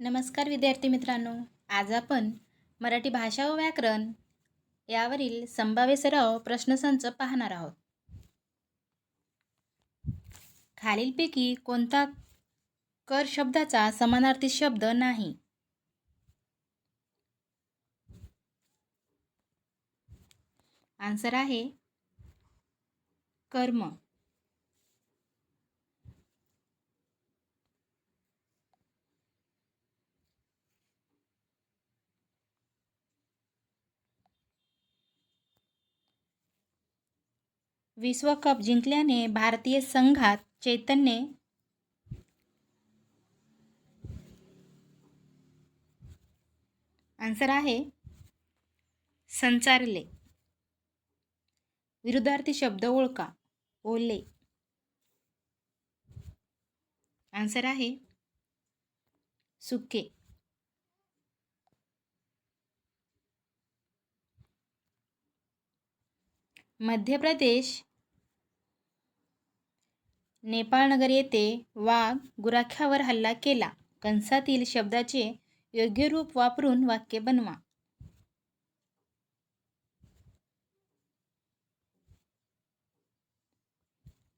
नमस्कार विद्यार्थी मित्रांनो. आज आपण मराठी भाषा व व्याकरण यावरील संभाव्य सराव प्रश्नसंच पाहणार आहोत. खालीलपैकी कोणता कर शब्दाचा समानार्थी शब्द नाही? आन्सर आहे कर्म. विश्वकप जिंकल्याने भारतीय संघात चैतन्य आन्सर आहे संचारले. विरुद्धार्थी शब्द ओळखा. ओले. आन्सर आहे सुके. मध्य प्रदेश नेपाळनगर येथे वाघ गुराख्यावर हल्ला केला. कंसातील शब्दाचे योग्य रूप वापरून वाक्य बनवा.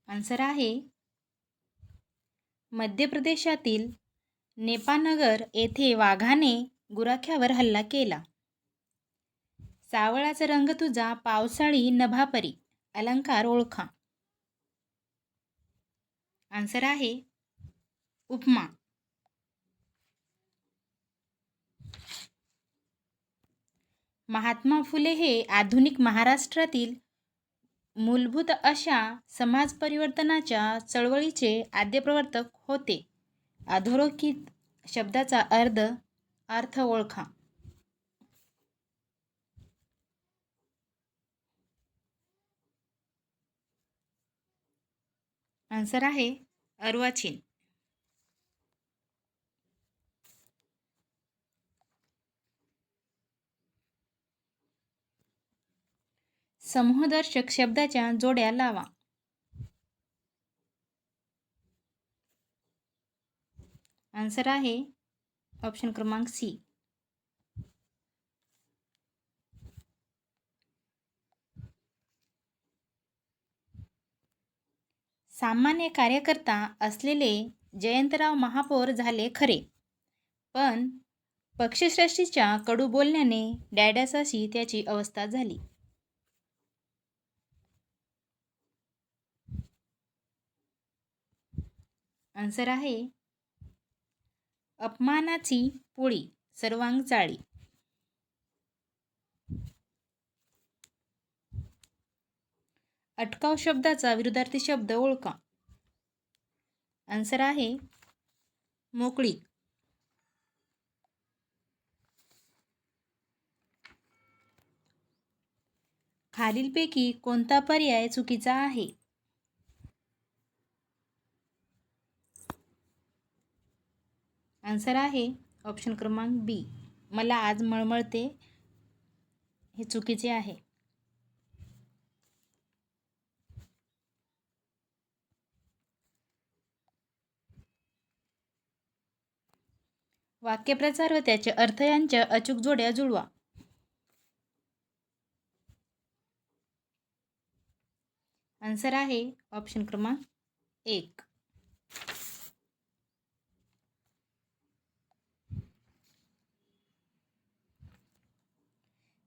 आन्सर आहे मध्य प्रदेशातील नेपाळनगर येथे वाघाने गुराख्यावर हल्ला केला. सावळाचा रंग तुझा पावसाळी नभापरी अलंकार ओळखा. आन्सर आहे उपमा. महात्मा फुले हे आधुनिक महाराष्ट्रातील मूलभूत अशा समाज परिवर्तनाच्या चळवळीचे आद्यप्रवर्तक होते. अधोरेखित शब्दाचा अर्थ अर्थ ओळखा. आन्सर आहे अर्वाचीन. समूहदर्शक शब्दाच्या जोड्या लावा. आन्सर आहे ऑप्शन क्रमांक सी. सामान्य कार्यकर्ता असलेले जयंतराव महापौर झाले खरे. पण पक्षश्रेष्ठीच्या कडू बोलण्याने डॅडॅसाशी त्याची अवस्था झाली. आन्सर आहे अपमानाची पोळी सर्वांग चाळी. अटकाव शब्दाचा विरुद्धार्थी शब्द ओळखा. आन्सर आहे मोकळी. खालीलपैकी कोणता पर्याय चुकीचा आहे? आन्सर आहे ऑप्शन क्रमांक बी मला आज मळमळते हे चुकीचे आहे. वाक्यप्रचार व त्याचे अर्थ यांच्या अचूक जोड्या जुळवा. आन्सर आहे ऑप्शन क्रमांक एक.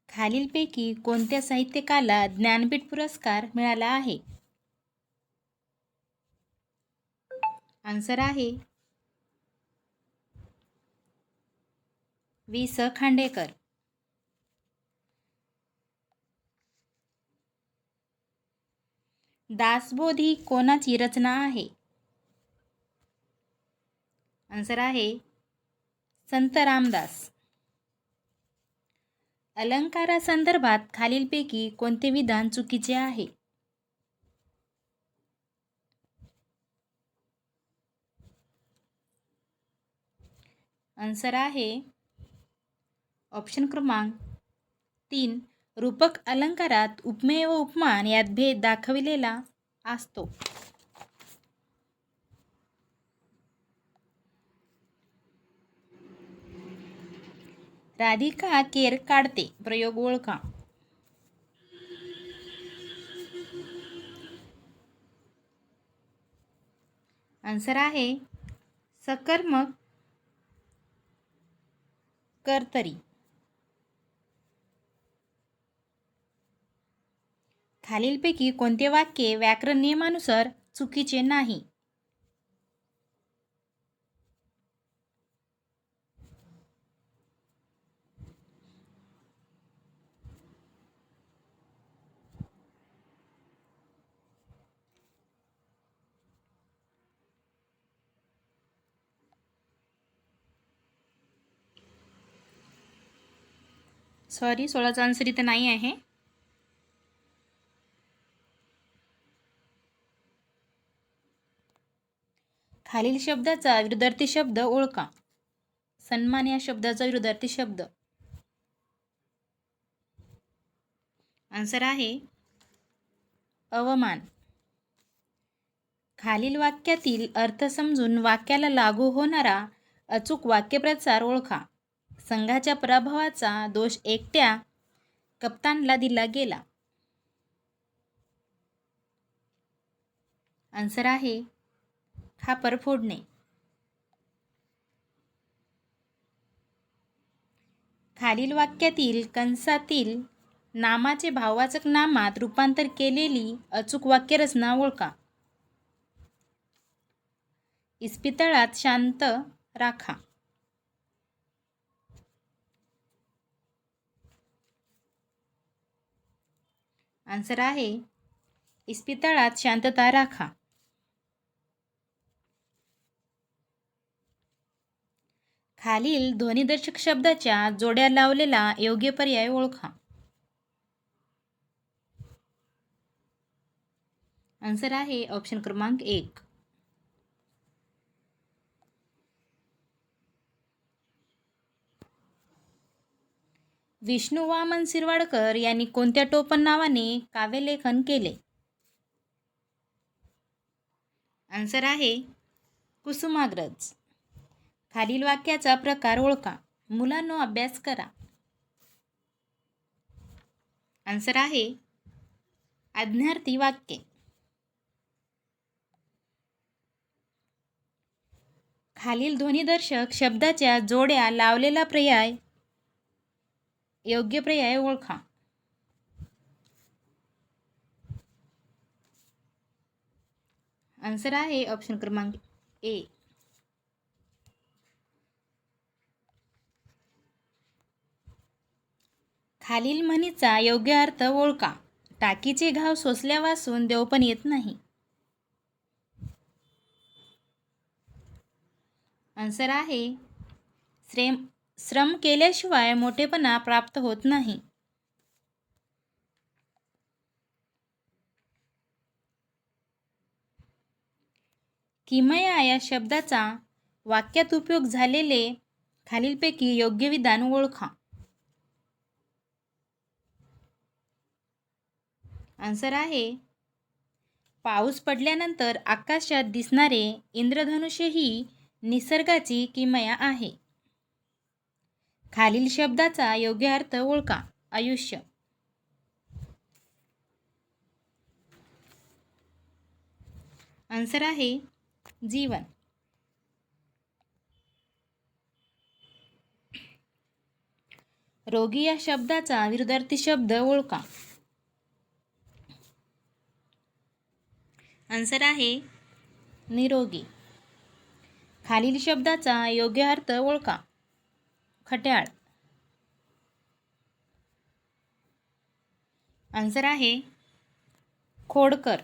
खालीलपैकी कोणत्या साहित्यकाला ज्ञानपीठ पुरस्कार मिळाला आहे? आन्सर आहे वि स खांडेकर. दासबोध ही कोणाची रचना आहे? आन्सर आहे संत रामदास. अलंकारासंदर्भात खालीलपैकी कोणते विधान चुकीचे आहे? आन्सर आहे ऑप्शन क्रमांक तीन रूपक अलंकारात उपमेय व उपमान यात भेद दाखविलेला असतो. राधिका केर काढते. प्रयोग ओळखा. आन्सर आहे सकर्मक कर्तरी. खालीलपैकी कोणते वाक्य व्याकरण नियमानुसार चुकीचे नाही? सॉरी सोळाचा आन्सर इथं नाही आहे. खालील शब्दाचा विरुद्धार्थी शब्द ओळखा. सन्मान या शब्दाचा विरुद्धार्थी शब्द. आन्सर आहे अवमान. खालील वाक्यातील अर्थ समजून वाक्याला लागू होणारा अचूक वाक्यप्रचार ओळखा. संघाच्या पराभवाचा दोष एकट्या कप्तानला दिला गेला. आन्सर आहे खापर फोडणे खालील वाक्यातील कंसातील नामाचे भाववाचक नामात रूपांतर केलेली अचूक वाक्यरचना ओळखा. इस्पितळात शांत राखा. आन्सर आहे इस्पितळात शांतता राखा. खालील ध्वनिदर्शक शब्दाच्या जोड्या लावलेला योग्य पर्याय ओळखा. आन्सर आहे ऑप्शन क्रमांक एक. विष्णू वामन शिरवाडकर यांनी कोणत्या टोपण नावाने काव्यलेखन केले? आन्सर आहे कुसुमाग्रज. खालील वाक्याचा प्रकार ओळखा. मुलांनो अभ्यास करा. आन्सर आहे आज्ञार्थी वाक्य. खालील ध्वनिदर्शक शब्दाच्या जोड्या लावलेला पर्याय योग्य पर्याय ओळखा. आन्सर आहे ऑप्शन क्रमांक ए. खालील म्हणीचा योग्य अर्थ ओळखा. टाकीचे घाव सोसल्यापासून देव पण येत नाही. आन्सर आहे श्रेम श्रम केल्याशिवाय मोठेपणा प्राप्त होत नाही. किमया या शब्दाचा वाक्यात उपयोग झालेले खालीलपैकी योग्य विधान ओळखा. आन्सर आहे. पाऊस पडल्यानंतर आकाशात दिसणारे इंद्रधनुष्य ही निसर्गाची किमया आहे. खालील शब्दाचा योग्य अर्थ ओळखा. आयुष्य. आन्सर आहे जीवन. रोगी या शब्दाचा विरुद्धार्थी शब्द ओळखा. आन्सर आहे निरोगी. खालील शब्दाचा योग्य अर्थ ओळखा. खट्याळ. आन्सर आहे खोडकर.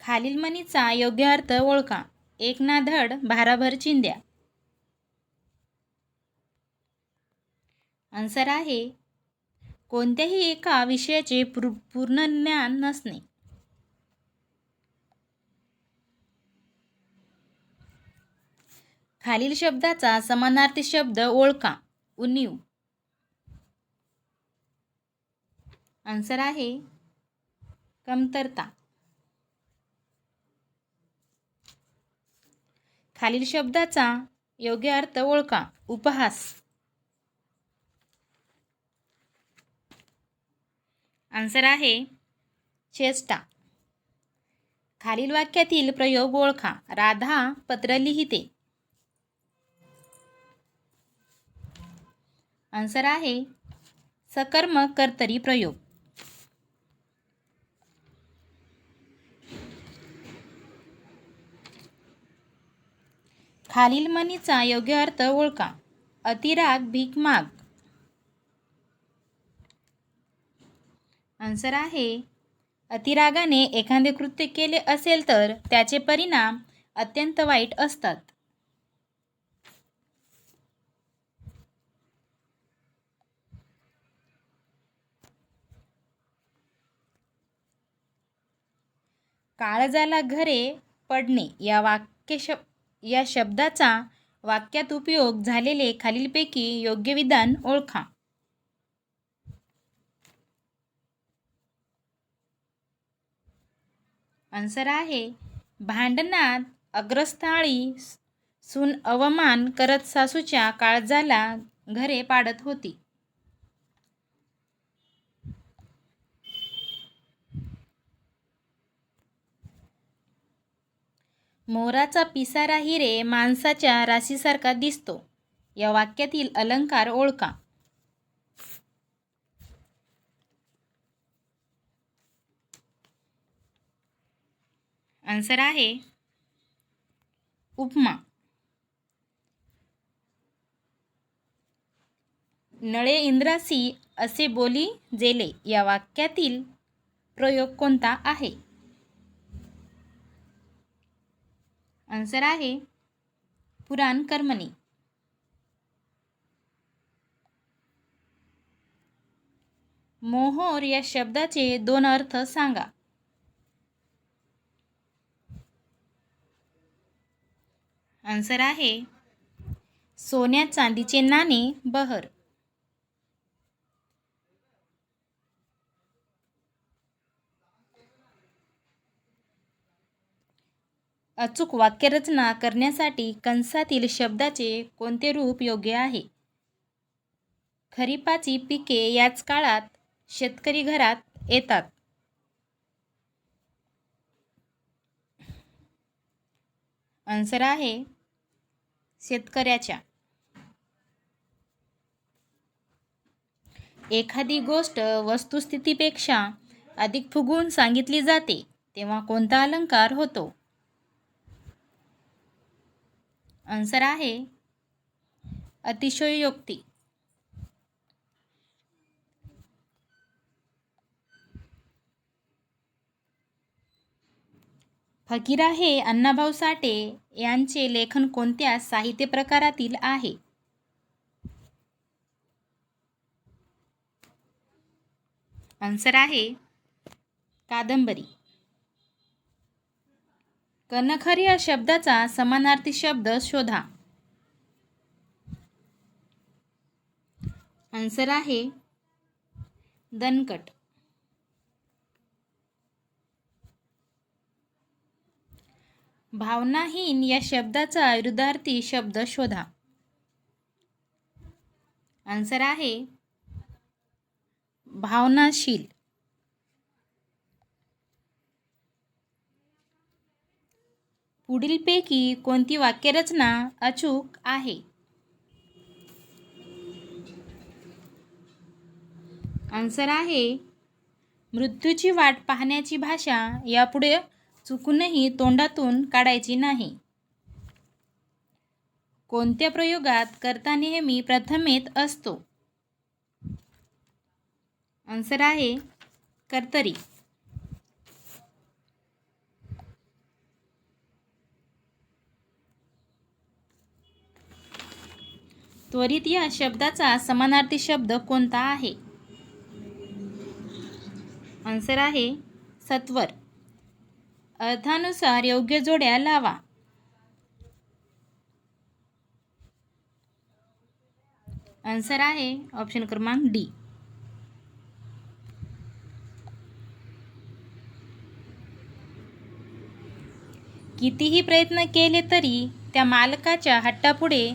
खालील मनीचा योग्य अर्थ ओळखा. एक ना धड भाराभर चिंध्या. आन्सर आहे कोणत्याही एका विषयाचे पूर्ण ज्ञान नसणे. खालील शब्दाचा समानार्थी शब्द ओळखा. उन्नीव आन्सर आहे कमतरता. खालील शब्दाचा योग्य अर्थ ओळखा. उपहास. आन्सर आहे चेष्टा. खालील वाक्यातील प्रयोग ओळखा. राधा पत्र लिहिते. आन्सर आहे सकर्म कर्तरी प्रयोग. खालील म्हणीचा योग्य अर्थ ओळखा. अतिराग भीक माग. आन्सर आहे अतिरागाने एखादे कृत्य केले असेल तर त्याचे परिणाम अत्यंत वाईट असतात. काळजाला घरे पडणे या वाक्य शब या शब्दाचा वाक्यात उपयोग झालेले खालीलपैकी योग्य विधान ओळखा. आन्सर आहे भांडणात अग्रस्थाळी सून अवमान करत सासूच्या काळजाला घरे पाडत होती. मोराचा पिसारा हिरे माणसाच्या राशीसारखा दिसतो. या वाक्यातील अलंकार ओळखा. आन्सर आहे उपमा. नळे इंद्रासी असे बोली जेले या वाक्यातील प्रयोग कोणता आहे? आन्सर आहे पुराण कर्मणी. मोहोर या शब्दाचे दोन अर्थ सांगा. आन्सर आहे सोन्या चांदीचे नाणे बहर. अचूक वाक्यरचना करण्यासाठी कंसातील शब्दाचे कोणते रूप योग्य आहे? खरीपाची पिके याच काळात शेतकरी घरात येतात. आन्सर आहे शेतकऱ्याच्या. एखादी गोष्ट वस्तुस्थितीपेक्षा अधिक फुगून सांगितली जाते तेव्हा कोणता अलंकार होतो? आन्सर आहे अतिशयोक्ती. फकीरा हे अण्णाभाऊ साठे यांचे लेखन कोणत्या साहित्य प्रकारातील आहे? आन्सर आहे कादंबरी. कनखर या शब्दाचा समानार्थी शब्द शोधा. आन्सर आहे दणकट. भावनाहीन या शब्दाचा विरुद्धार्थी शब्द शोधा. आन्सर आहे भावनाशील. पुढीलपैकी कोणती वाक्यरचना अचूक आहे? आन्सर आहे मृत्यूची वाट पाहण्याची भाषा यापुढे चुकूनही तोंडातून काढायची नाही. कोणत्या प्रयोगात करता नेहमी प्रथमेत असतो? आन्सर आहे कर्तरी. त्वरित या शब्दाचा समानार्थी शब्द कोणता आहे? आन्सर आहे सत्वर. अर्थानुसार योग्य जोड्या लावा. आन्सर आहे ऑप्शन क्रमांक डी कितीही प्रयत्न केले तरी त्या मालकाच्या हट्टापुढे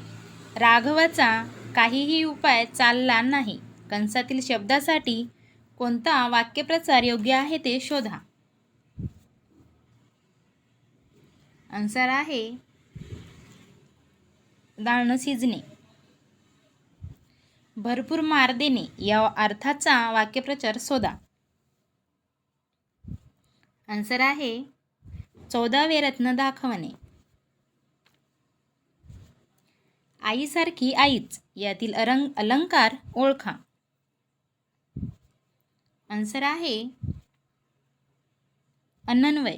राघवाचा काहीही उपाय चालला नाही. कंसातील शब्दासाठी कोणता वाक्यप्रचार योग्य आहे ते शोधा. आन्सर आहे दाळणं शिजणे. भरपूर मार देणे या अर्थाचा वाक्यप्रचार शोधा. आन्सर आहे चौदावे रत्न दाखवणे. आईसारखी आईच यातील अरंग अलंकार ओळखा. आन्सर आहे अनन्वय.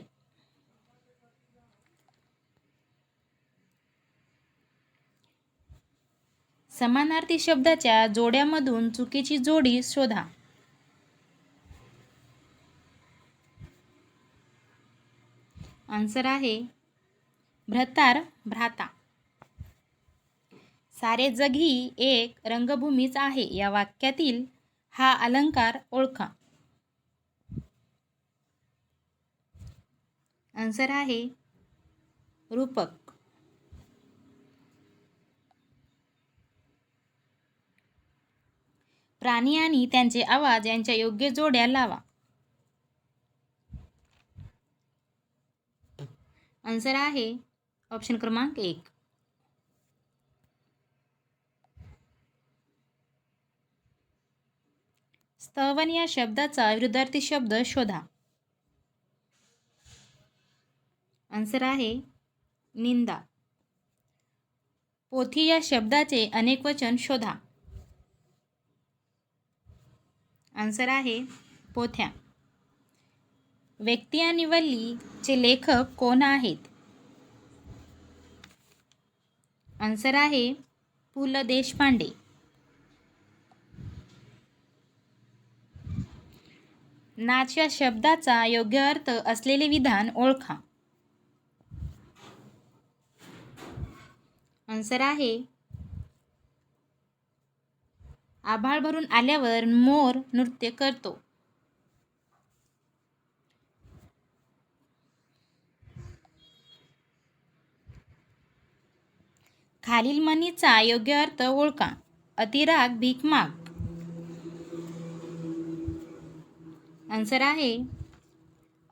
समानार्थी शब्दाच्या जोड्यामधून चुकीची जोडी शोधा. आन्सर आहे भ्रतार भ्राता. सारे जग ही एक रंगभूमीच आहे या वाक्यातील हा अलंकार ओळखा. आन्सर आहे रूपक. प्राणी आणि त्यांचे आवाज यांच्या योग्य जोड्या लावा. आन्सर आहे ऑप्शन क्रमांक एक. स्तवन या शब्दाचा विरुद्धार्थी शब्द शोधा. आन्सर आहे निंदा. पोथी या शब्दाचे अनेक वचन शोधा. आन्सर आहे पोथ्या. व्यक्ती आणि वल्लीचे लेखक कोण आहेत? आन्सर आहे पु ल देशपांडे. नाच या शब्दाचा योग्य अर्थ असलेले विधान ओळखा. आन्सर आहे. आभाळ भरून आल्यावर मोर नृत्य करतो. खालील मनीचा योग्य अर्थ ओळखा. अतिराग भीक माग. आन्सर आहे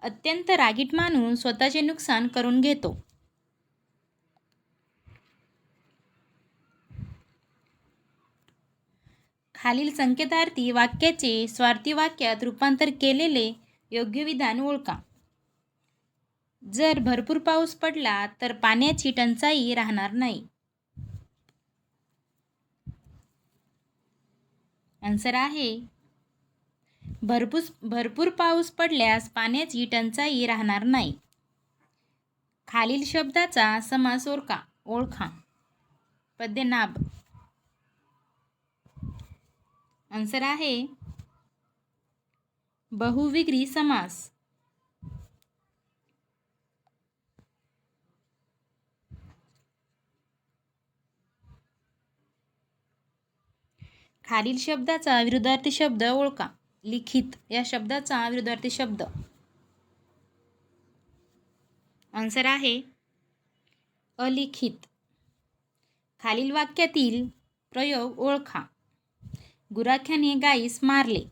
अत्यंत रागीट मानून स्वतःचे नुकसान करून घेतो. खालील संकेतार्थी वाक्याचे स्वार्थी वाक्यात रूपांतर केलेले योग्य विधान ओळखा. जर भरपूर पाऊस पडला तर पाण्याची टंचाई राहणार नाही. आन्सर आहे भरपूर भरपूर पाऊस पडल्यास पाण्याची टंचाई राहणार नाही. खालील शब्दाचा समास ओळखा ओळखा. पद्यनाभ. आन्सर आहे बहुविग्री समास. खालील शब्दाचा विरुद्धार्थी शब्द ओळखा. लिखित. या शब्दाचा विरुद्धार्थी शब्द. आन्सर आहे अलिखित. खालील वाक्यातील प्रयोग ओळखा. गुराख्याने गाईस मारले.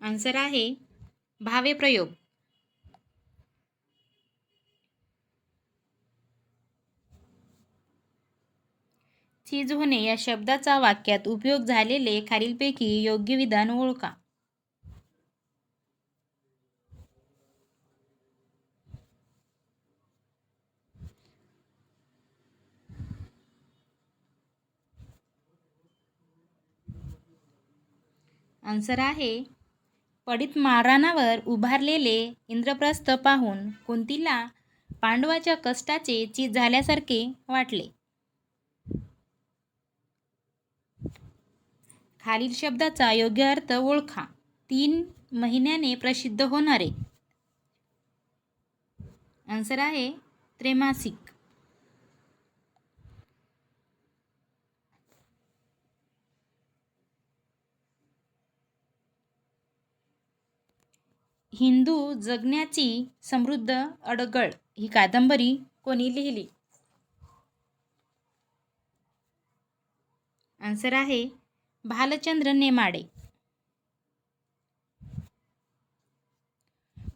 आन्सर आहे भावे प्रयोग. चीज होणे या शब्दाचा वाक्यात उपयोग झालेले खालीलपैकी योग्य विधान ओळखा. आन्सर आहे पडित माराणावर उभारलेले इंद्रप्रस्थ पाहून कुंतीला पांडवाच्या कष्टाचे चीज झाल्यासारखे वाटले. खालील शब्दाचा योग्य अर्थ ओळखा. तीन महिन्याने प्रसिद्ध होणारे. आन्सर आहे त्रैमासिक. हिंदू जगण्याची समृद्ध अडगळ. ही कादंबरी कोणी लिहिली? आन्सर आहे भालचंद्र नेमाडे.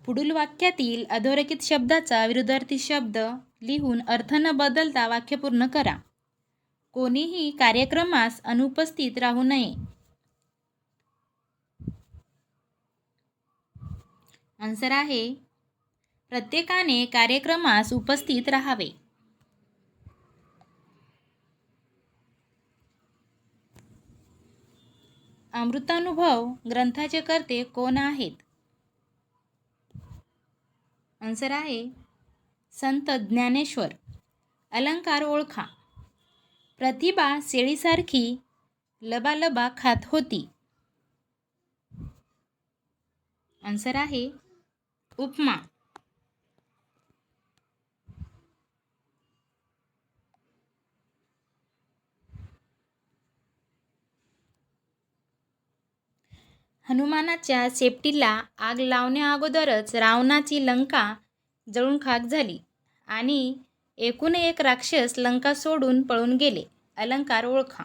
पुढील वाक्यातील अधोरेखित शब्दाचा विरुद्धार्थी शब्द लिहून अर्थ न बदलता वाक्य पूर्ण करा. कोणीही कार्यक्रमास अनुपस्थित राहू नये. आन्सर आहे प्रत्येकाने कार्यक्रमास उपस्थित राहावे. अमृतानुभव ग्रंथाचे कर्ते कोण आहेत? आन्सर आहे संत ज्ञानेश्वर. अलंकार ओळखा. प्रतिभा शेळीसारखी लबालबा खात होती. आन्सर आहे उपमा. हनुमानाच्या शेपटीला आग लावण्या अगोदरच रावणाची लंका जळून खाक झाली आणि एकूण एक राक्षस लंका सोडून पळून गेले. अलंकार ओळखा.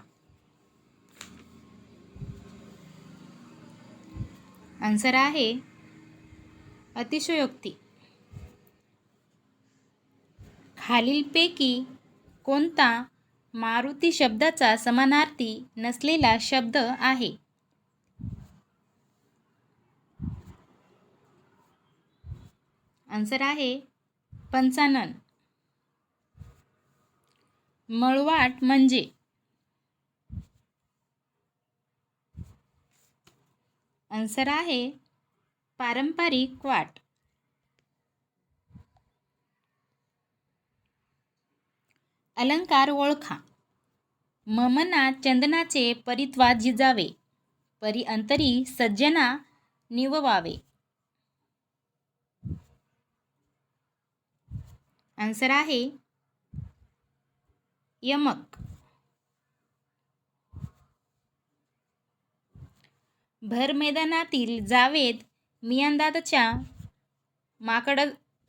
आन्सर आहे अतिशयोक्ती. खालीलपैकी कोणता मारुती शब्दाचा समानार्थी नसलेला शब्द आहे? आन्सर आहे पंचानन. मळवाट म्हणजे? आन्सर आहे पारंपरिक वाट. अलंकार ओळखा. ममना चंदनाचे परित्वा जिजावे. परी अंतरी सज्जना निववावे. आन्सर आहे यमक. भर मैदानातील जावेद मियांदादच्या माकड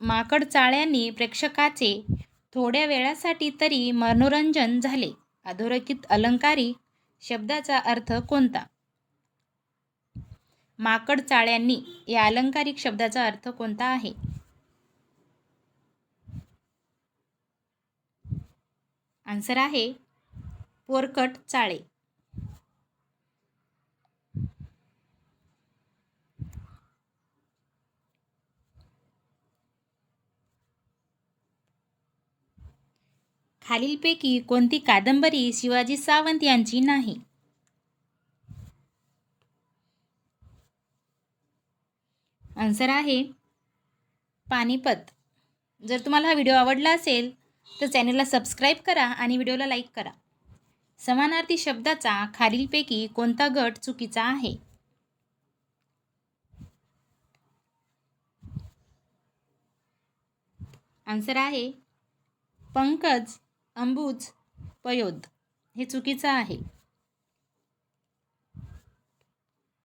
माकडचाळ्यांनी प्रेक्षकाचे थोड्या वेळासाठी तरी मनोरंजन झाले. अधोरेखित अलंकारिक शब्दाचा अर्थ कोणता? माकडचाळ्यांनी या अलंकारिक शब्दाचा अर्थ कोणता आहे? आन्सर आहे पोरकट चाळे. खालीलपैकी कोणती कादंबरी शिवाजी सावंत यांची नाही? आन्सर आहे पानिपत. जर तुम्हाला हा व्हिडिओ आवडला असेल तर चॅनलला सबस्क्राईब करा आणि व्हिडिओला लाईक करा. समानार्थी शब्दाचा खालीलपैकी कोणता गट चुकीचा आहे? आन्सर आहे पंकज अंबुज पयोद. हे चुकीचं आहे.